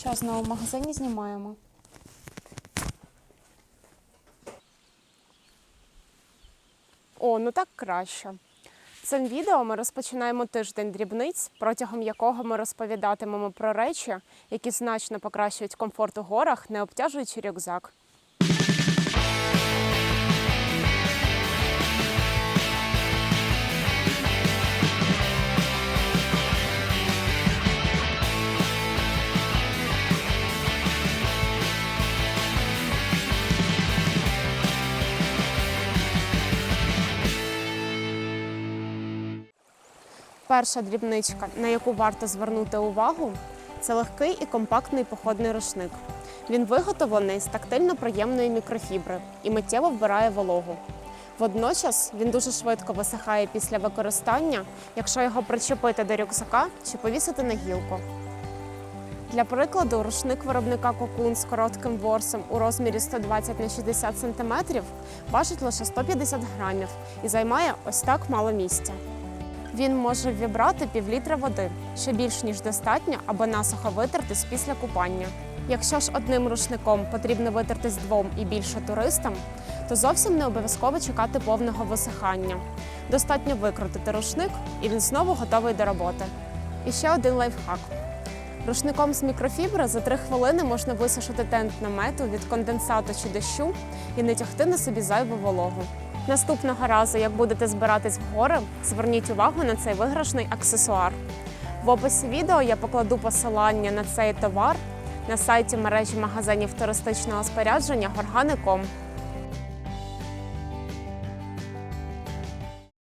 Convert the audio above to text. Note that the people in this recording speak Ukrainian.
Що знову в магазині знімаємо? О, ну так краще. Цим відео ми розпочинаємо тиждень дрібниць, протягом якого ми розповідатимемо про речі, які значно покращують комфорт у горах, не обтяжуючи рюкзак. Перша дрібничка, на яку варто звернути увагу, це легкий і компактний походний рушник. Він виготовлений з тактильно приємної мікрофібри і миттєво вбирає вологу. Водночас він дуже швидко висихає після використання, якщо його причепити до рюкзака чи повісити на гілку. Для прикладу, рушник виробника Cocoon з коротким ворсом у розмірі 120 на 60 см важить лише 150 грамів і займає ось так мало місця. Він може вібрати півлітра води, що більш ніж достатньо, аби насухо витертись після купання. Якщо ж одним рушником потрібно витертись двом і більше туристам, то зовсім не обов'язково чекати повного висихання. Достатньо викрутити рушник, і він знову готовий до роботи. І ще один лайфхак. Рушником з мікрофібри за 3 хвилини можна висушити тент намету від конденсату чи дощу і не тягти на собі зайву вологу. Наступного разу, як будете збиратись в гори, зверніть увагу на цей виграшний аксесуар. В описі відео я покладу посилання на цей товар на сайті мережі магазинів туристичного спорядження Горгани.com.